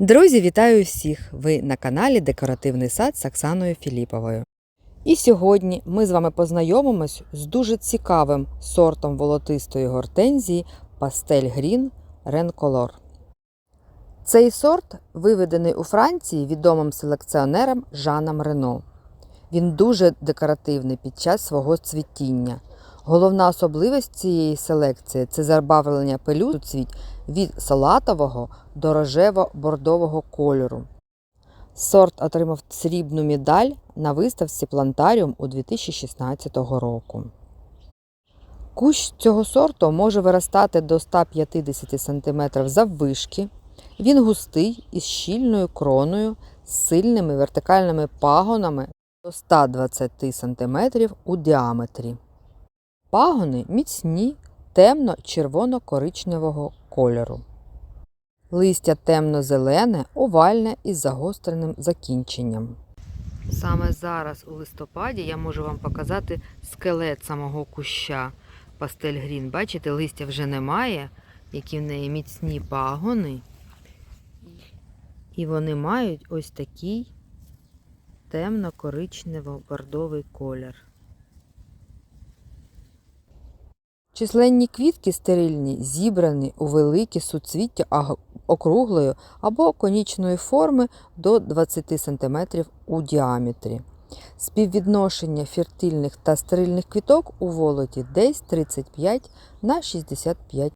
Друзі, вітаю всіх! Ви на каналі Декоративний сад з Оксаною Філіповою. І сьогодні ми з вами познайомимось з дуже цікавим сортом волотистої гортензії Пастель Грін Ренколор. Цей сорт виведений у Франції відомим селекціонером Жаном Рено. Він дуже декоративний під час свого цвітіння. Головна особливість цієї селекції це забавлення пелюстцвіть від салатового до рожево-бордового кольору. Сорт отримав срібну медаль на виставці Плантаріум у 2016 року. Кущ цього сорту може виростати до 150 см заввишки. Він густий із щільною кроною, з сильними вертикальними пагонами до 120 см у діаметрі. Пагони міцні, темно-червоно-коричневого кольору. Листя темно-зелене, овальне із загостреним закінченням. Саме зараз у листопаді я можу вам показати скелет самого куща пастель грін. Бачите, листя вже немає, які в неї міцні пагони. І вони мають ось такий темно-коричнево-бордовий колір. Численні квітки стерильні зібрані у великі суцвіття округлої або конічної форми до 20 см у діаметрі. Співвідношення фертильних та стерильних квіток у волоті десь 35 на 65.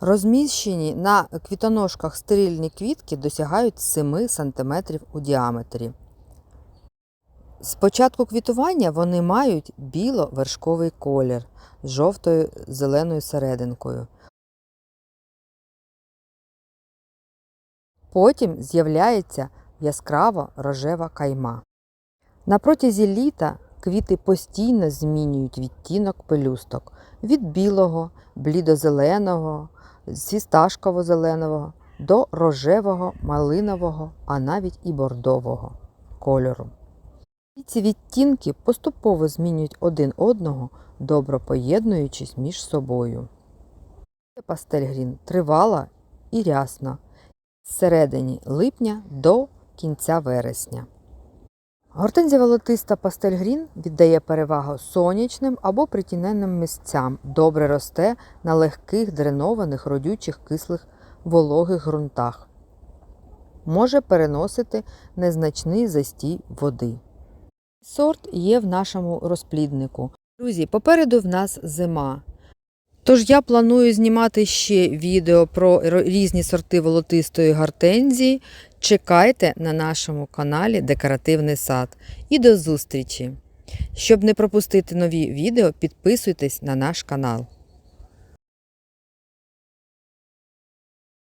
Розміщені на квітоножках стерильні квітки досягають 7 см у діаметрі. З початку квітування вони мають біло-вершковий колір з жовтою зеленою серединкою. Потім з'являється яскраво рожева кайма. На протязі літа квіти постійно змінюють відтінок пелюсток від білого, блідозеленого, свісташково-зеленого до рожевого, малинового, а навіть і бордового кольору. І ці відтінки поступово змінюють один одного, добре поєднуючись між собою. Пастель грін тривала і рясна з середини липня до кінця вересня. Гортензія волотиста пастель грін віддає перевагу сонячним або притіненним місцям, добре росте на легких дренованих родючих кислих вологих ґрунтах. Може переносити незначний застій води. Сорт є в нашому розпліднику. Друзі, попереду в нас зима. Тож я планую знімати ще відео про різні сорти волотистої гортензії. Чекайте на нашому каналі Декоративний сад. І до зустрічі! Щоб не пропустити нові відео, підписуйтесь на наш канал.